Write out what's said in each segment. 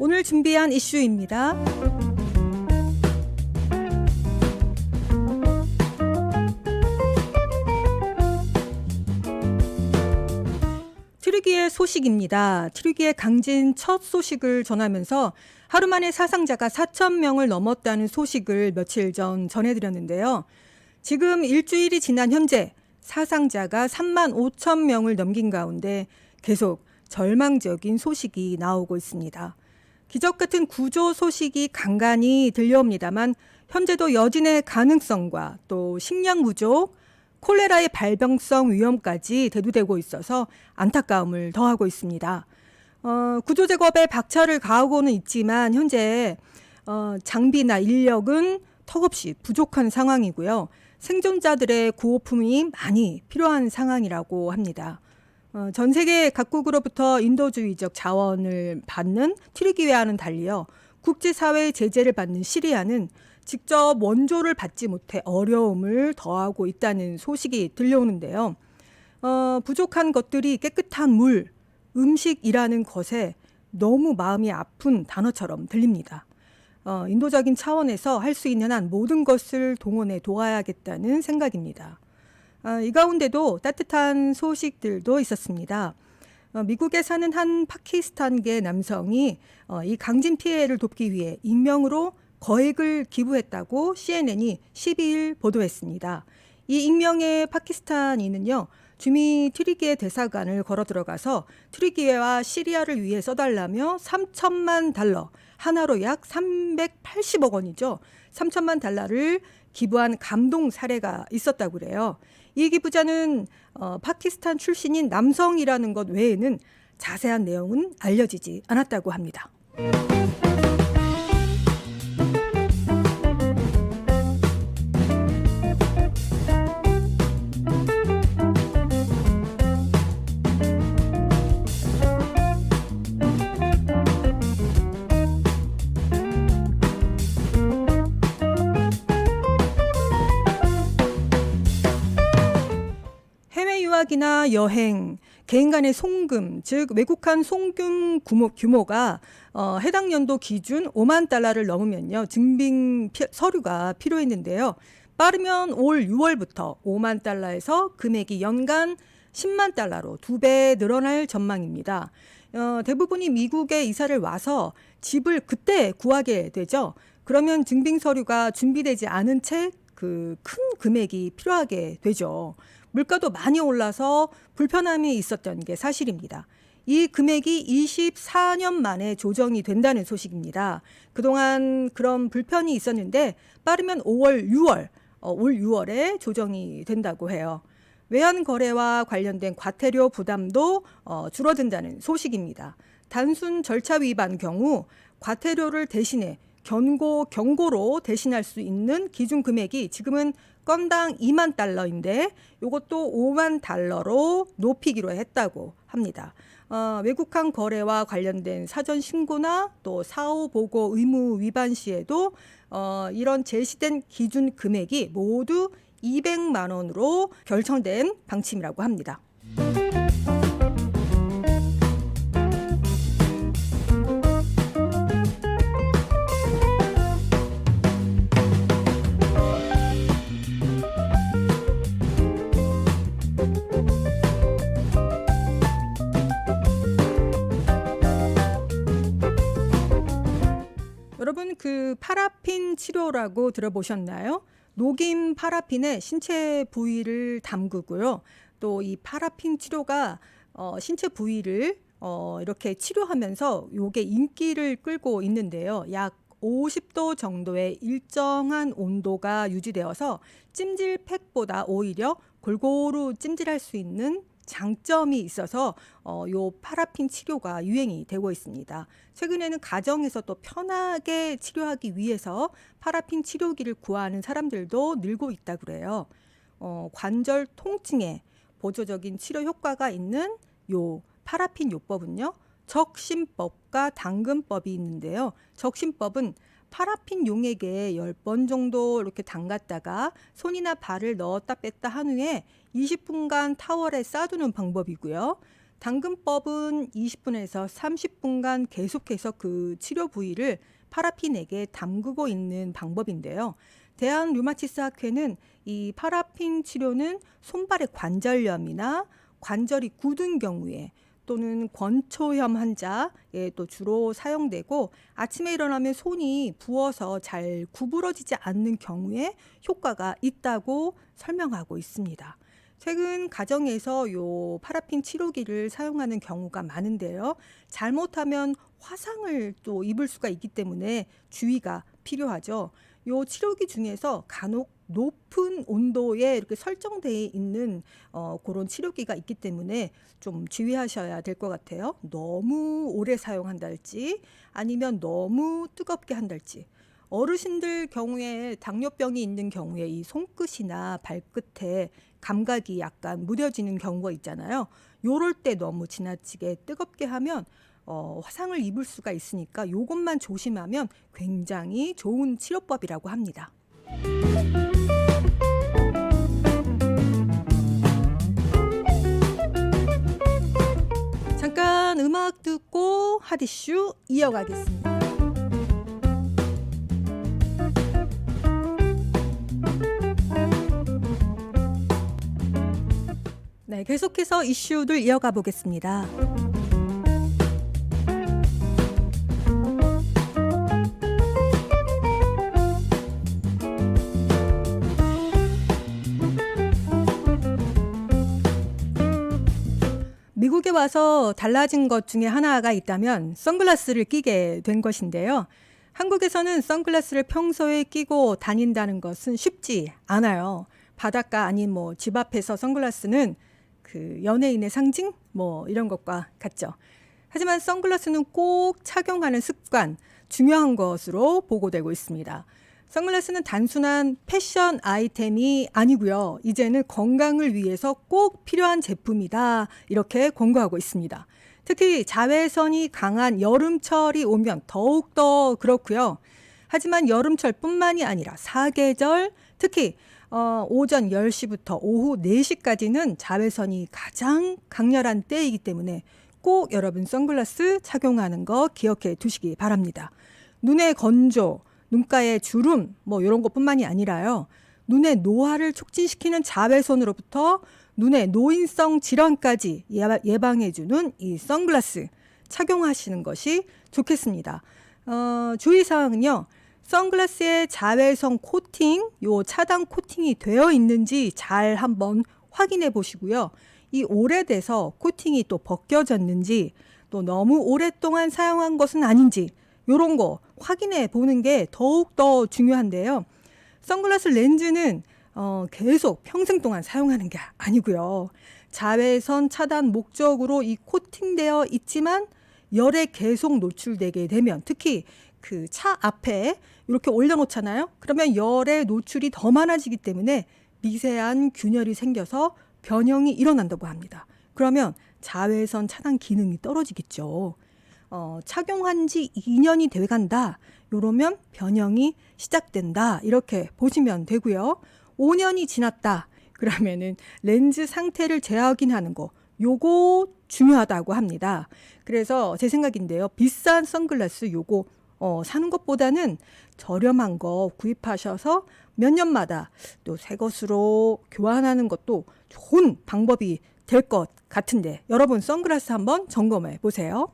오늘 준비한 이슈입니다. 트리기의 소식입니다. 트리기의 강진 첫 소식을 전하면서 하루 만에 사상자가 4천 명을 넘었다는 소식을 며칠 전 전해드렸는데요. 지금 일주일이 지난 현재 사상자가 3만 5천 명을 넘긴 가운데 계속 절망적인 소식이 나오고 있습니다. 기적 같은 구조 소식이 간간히 들려옵니다만 현재도 여진의 가능성과 또 식량 부족, 콜레라의 발병성 위험까지 대두되고 있어서 안타까움을 더하고 있습니다. 어, 구조 작업에 박차를 가하고는 있지만 현재 어, 장비나 인력은 턱없이 부족한 상황이고요. 생존자들의 구호품이 많이 필요한 상황이라고 합니다. 어, 전 세계 각국으로부터 인도주의적 자원을 받는 튀르기웨와는 달리요. 국제사회의 제재를 받는 시리아는 직접 원조를 받지 못해 어려움을 더하고 있다는 소식이 들려오는데요. 어, 부족한 것들이 깨끗한 물, 음식이라는 것에 너무 마음이 아픈 단어처럼 들립니다. 어, 인도적인 차원에서 할 수 있는 한 모든 것을 동원해 도와야겠다는 생각입니다. 아, 이 가운데도 따뜻한 소식들도 있었습니다. 어, 미국에 사는 한 파키스탄계 남성이 어, 이 강진 피해를 돕기 위해 익명으로 거액을 기부했다고 CNN이 12일 보도했습니다. 이 익명의 파키스탄인은요. 주미 트리기의 대사관을 걸어 들어가서 트리기와 시리아를 위해 써달라며 3천만 달러, 하나로 약 380억 원이죠. 3천만 달러를 기부한 감동 사례가 있었다고 그래요. 이 기 부자는 어, 파키스탄 출신인 남성이라는 것 외에는 자세한 내용은 알려지지 않았다고 합니다. 유학이나 여행, 개인 간의 송금, 즉 외국한 송금 규모, 규모 가 어, 해당 연도 기준 5만 달러를 넘으면요 증빙 피, 서류가 필요했는데요. 빠르면 올 6월부터 5만 달러에서 금액이 연간 10만 달러로 두 배 늘어날 전망입니다. 어, 대부분이 미국에 이사를 와서 집을 그때 구하게 되죠. 그러면 증빙 서류가 준비되지 않은 채 그 큰 금액이 필요하게 되죠. 물가도 많이 올라서 불편함이 있었던 게 사실입니다. 이 금액이 24년 만에 조정이 된다는 소식입니다. 그동안 그런 불편이 있었는데 빠르면 5월, 6월, 어, 올 6월에 조정이 된다고 해요. 외환 거래와 관련된 과태료 부담도 어, 줄어든다는 소식입니다. 단순 절차 위반 경우 과태료를 대신해 경고 경고로 대신할 수 있는 기준 금액이 지금은 건당 2만 달러인데 이것도 5만 달러로 높이기로 했다고 합니다. 어, 외국한 거래와 관련된 사전 신고나 또 사후 보고 의무 위반 시에도 어, 이런 제시된 기준 금액이 모두 200만 원으로 결정된 방침이라고 합니다. 여러분 그 파라핀 치료라고 들어보셨나요? 녹인 파라핀에 신체 부위를 담그고요. 또 이 파라핀 치료가 어, 신체 부위를 어, 이렇게 치료하면서 요게 인기를 끌고 있는데요. 약 50도 정도의 일정한 온도가 유지되어서 찜질팩보다 오히려 골고루 찜질할 수 있는 장점이 있어서 어, 요 파라핀 치료가 유행이 되고 있습니다. 최근에는 가정에서 또 편하게 치료하기 위해서 파라핀 치료기를 구하는 사람들도 늘고 있다 그래요. 어, 관절 통증에 보조적인 치료 효과가 있는 요 파라핀 요법은요. 적심법과 당근법이 있는데요. 적심법은 파라핀 용액에 10번 정도 이렇게 담갔다가 손이나 발을 넣었다 뺐다 한 후에 20분간 타월에 싸두는 방법이고요. 당근법은 20분에서 30분간 계속해서 그 치료 부위를 파라핀에게 담그고 있는 방법인데요. 대한 류마티스 학회는 이 파라핀 치료는 손발의 관절염이나 관절이 굳은 경우에 또는 권초염 환자에 또 주로 사용되고 아침에 일어나면 손이 부어서 잘 구부러지지 않는 경우에 효과가 있다고 설명하고 있습니다. 최근 가정에서 요 파라핀 치료기를 사용하는 경우가 많은데요. 잘못하면 화상을 또 입을 수가 있기 때문에 주의가 필요하죠. 요 치료기 중에서 간혹 높은 온도에 이렇게 설정되어 있는 어, 그런 치료기가 있기 때문에 좀 주의하셔야 될 것 같아요. 너무 오래 사용한달지 아니면 너무 뜨겁게 한달지. 어르신들 경우에 당뇨병이 있는 경우에 이 손끝이나 발끝에 감각이 약간 무뎌지는 경우가 있잖아요. 요럴 때 너무 지나치게 뜨겁게 하면 어, 화상을 입을 수가 있으니까 요것만 조심하면 굉장히 좋은 치료법이라고 합니다. 잠깐 음악 듣고 하디슈 이어가겠습니다. 네, 계속해서 이슈들 이어가 보겠습니다. 미국에 와서 달라진 것 중에 하나가 있다면 선글라스를 끼게 된 것인데요. 한국에서는 선글라스를 평소에 끼고 다닌다는 것은 쉽지 않아요. 바닷가 아닌 뭐 집 앞에서 선글라스는 그 연예인의 상징 뭐 이런 것과 같죠. 하지만 선글라스는 꼭 착용하는 습관 중요한 것으로 보고되고 있습니다. 선글라스는 단순한 패션 아이템이 아니고요. 이제는 건강을 위해서 꼭 필요한 제품이다. 이렇게 권고하고 있습니다. 특히 자외선이 강한 여름철이 오면 더욱더 그렇고요. 하지만 여름철뿐만이 아니라 사계절, 특히 어, 오전 10시부터 오후 4시까지는 자외선이 가장 강렬한 때이기 때문에 꼭 여러분 선글라스 착용하는 거 기억해 두시기 바랍니다. 눈의 건조, 눈가의 주름 뭐 이런 것뿐만이 아니라요. 눈의 노화를 촉진시키는 자외선으로부터 눈의 노인성 질환까지 예방해 주는 이 선글라스 착용하시는 것이 좋겠습니다. 어, 주의 사항은요. 선글라스에 자외선 코팅, 요 차단 코팅이 되어 있는지 잘 한번 확인해 보시고요. 이 오래돼서 코팅이 또 벗겨졌는지 또 너무 오랫동안 사용한 것은 아닌지 요런 거 확인해 보는 게 더욱 더 중요한데요. 선글라스 렌즈는 어, 계속 평생 동안 사용하는 게 아니고요. 자외선 차단 목적으로 이 코팅되어 있지만 열에 계속 노출되게 되면 특히 그 차 앞에 이렇게 올려놓잖아요. 그러면 열의 노출이 더 많아지기 때문에 미세한 균열이 생겨서 변형이 일어난다고 합니다. 그러면 자외선 차단 기능이 떨어지겠죠. 어, 착용한 지 2년이 돼 간다. 요러면 변형이 시작된다. 이렇게 보시면 되고요. 5년이 지났다. 그러면은 렌즈 상태를 재확인하는 거 요거 중요하다고 합니다. 그래서 제 생각인데요. 비싼 선글라스 요거 어, 사는 것보다는 저렴한 거 구입하셔서 몇 년마다 또 새 것으로 교환하는 것도 좋은 방법이 될 것 같은데 여러분 선글라스 한번 점검해 보세요.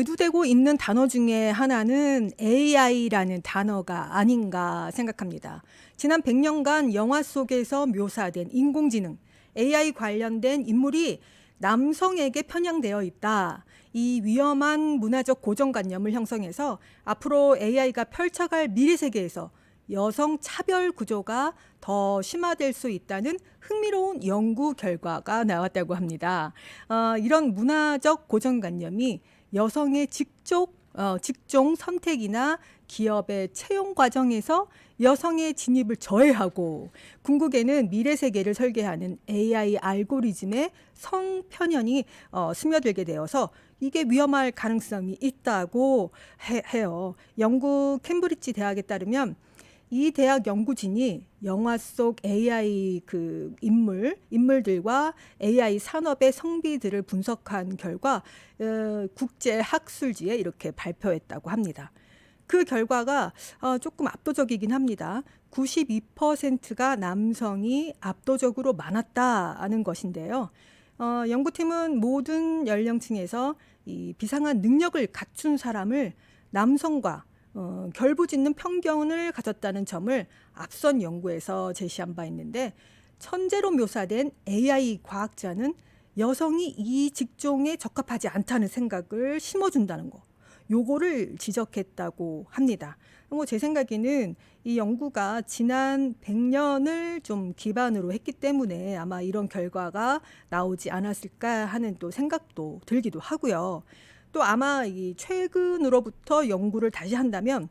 대두되고 있는 단어 중에 하나는 AI라는 단어가 아닌가 생각합니다. 지난 100년간 영화 속에서 묘사된 인공지능, AI 관련된 인물이 남성에게 편향되어 있다. 이 위험한 문화적 고정관념을 형성해서 앞으로 AI가 펼쳐갈 미래 세계에서 여성 차별 구조가 더 심화될 수 있다는 흥미로운 연구 결과가 나왔다고 합니다. 어, 이런 문화적 고정관념이 여성의 직접 어, 직종 선택이나 기업의 채용 과정에서 여성의 진입을 저해하고 궁극에는 미래 세계를 설계하는 AI 알고리즘의 성편현이 어, 스며들게 되어서 이게 위험할 가능성이 있다고 해, 해요. 영국 캠브리지 대학에 따르면 이 대학 연구진이 영화 속 AI 그 인물 인물들과 AI 산업의 성비들을 분석한 결과 어, 국제 학술지에 이렇게 발표했다고 합니다. 그 결과가 어, 조금 압도적이긴 합니다. 92%가 남성이 압도적으로 많았다는 것인데요. 어, 연구팀은 모든 연령층에서 이 비상한 능력을 갖춘 사람을 남성과 어, 결부짓는 편견을 가졌다는 점을 앞선 연구에서 제시한 바 있는데 천재로 묘사된 AI 과학자는 여성이 이 직종에 적합하지 않다는 생각을 심어준다는 거. 요거를 지적했다고 합니다. 뭐 제 생각에는 이 연구가 지난 100년을 좀 기반으로 했기 때문에 아마 이런 결과가 나오지 않았을까 하는 또 생각도 들기도 하고요. 또 아마 이 최근으로부터 연구를 다시 한다면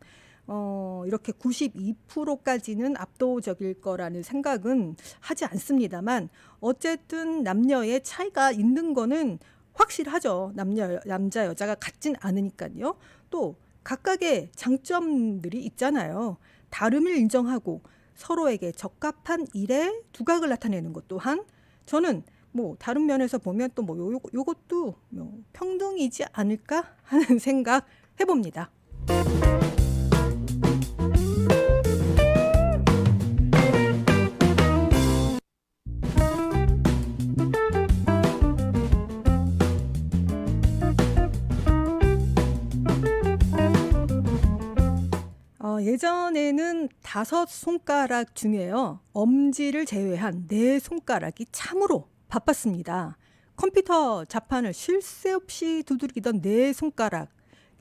어, 이렇게 92%까지는 압도적일 거라는 생각은 하지 않습니다만 어쨌든 남녀의 차이가 있는 거는 확실하죠. 남녀 남자 여자가 같진 않으니까요. 또 각각의 장점들이 있잖아요. 다름을 인정하고 서로에게 적합한 일에 두각을 나타내는 것 또한 저는 뭐 다른 면에서 보면 또 뭐 요, 요것도 뭐 평등이지 않을까 하는 생각 해봅니다. 어, 예전에는 다섯 손가락 중에요. 엄지를 제외한 네 손가락이 참으로 바빴습니다. 컴퓨터 자판을 쉴 새 없이 두드리던 네 손가락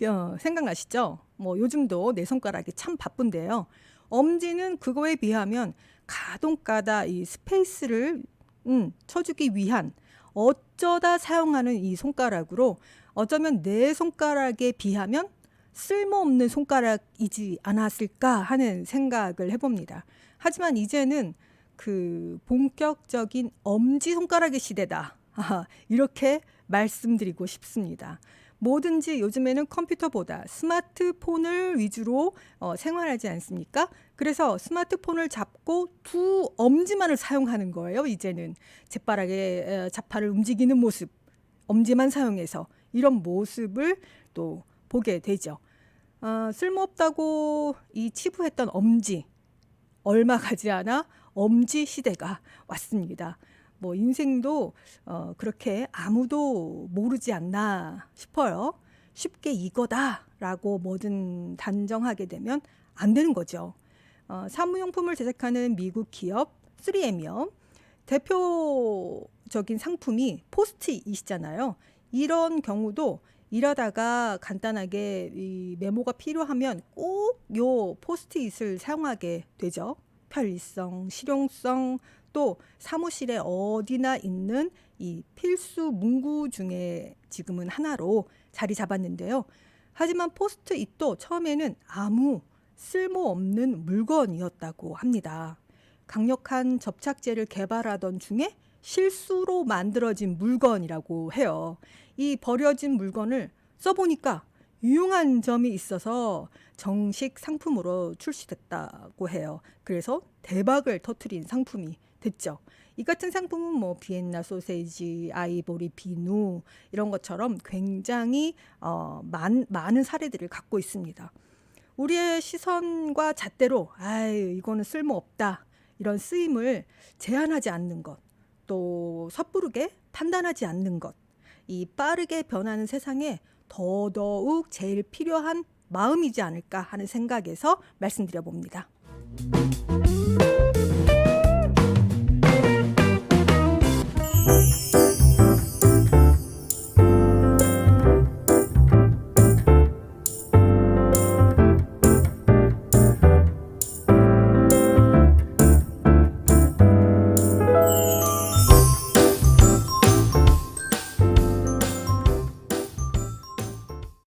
어, 생각나시죠? 뭐 요즘도 네 손가락이 참 바쁜데요. 엄지는 그거에 비하면 가동가다 이 스페이스를 음, 쳐주기 위한 어쩌다 사용하는 이 손가락으로 어쩌면 네 손가락에 비하면 쓸모없는 손가락이지 않았을까 하는 생각을 해봅니다. 하지만 이제는 그 본격적인 엄지 손가락의 시대다. 아, 이렇게 말씀드리고 싶습니다. 뭐든지 요즘에는 컴퓨터보다 스마트폰을 위주로 어, 생활하지 않습니까? 그래서 스마트폰을 잡고 두 엄지만을 사용하는 거예요. 이제는 재빠르게 에, 자판을 움직이는 모습, 엄지만 사용해서 이런 모습을 또 보게 되죠. 어, 쓸모없다고 이 치부했던 엄지 얼마 가지 않아 엄지 시대가 왔습니다. 뭐 인생도 어, 그렇게 아무도 모르지 않나 싶어요. 쉽게 이거다라고 뭐든 단정하게 되면 안 되는 거죠. 어, 사무용품을 제작하는 미국 기업 3M이요. 대표적인 상품이 포스트잇이잖아요. 이런 경우도 일하다가 간단하게 이 메모가 필요하면 꼭 요 포스트잇을 사용하게 되죠. 편리성, 실용성, 또 사무실에 어디나 있는 이 필수 문구 중에 지금은 하나로 자리 잡았는데요. 하지만 포스트잇도 처음에는 아무 쓸모없는 물건이었다고 합니다. 강력한 접착제를 개발하던 중에 실수로 만들어진 물건이라고 해요. 이 버려진 물건을 써보니까 유용한 점이 있어서 정식 상품으로 출시됐다고 해요. 그래서 대박을 터트린 상품이 됐죠. 이 같은 상품은 뭐 비엔나 소세지, 아이보리 비누 이런 것처럼 굉장히 어, 많, 많은 사례들을 갖고 있습니다. 우리의 시선과 잣대로 아유 이거는 쓸모없다 이런 쓰임을 제한하지 않는 것, 또 섣부르게 판단하지 않는 것, 이 빠르게 변하는 세상에 더더욱 제일 필요한 마음이지 않을까 하는 생각에서 말씀드려 봅니다.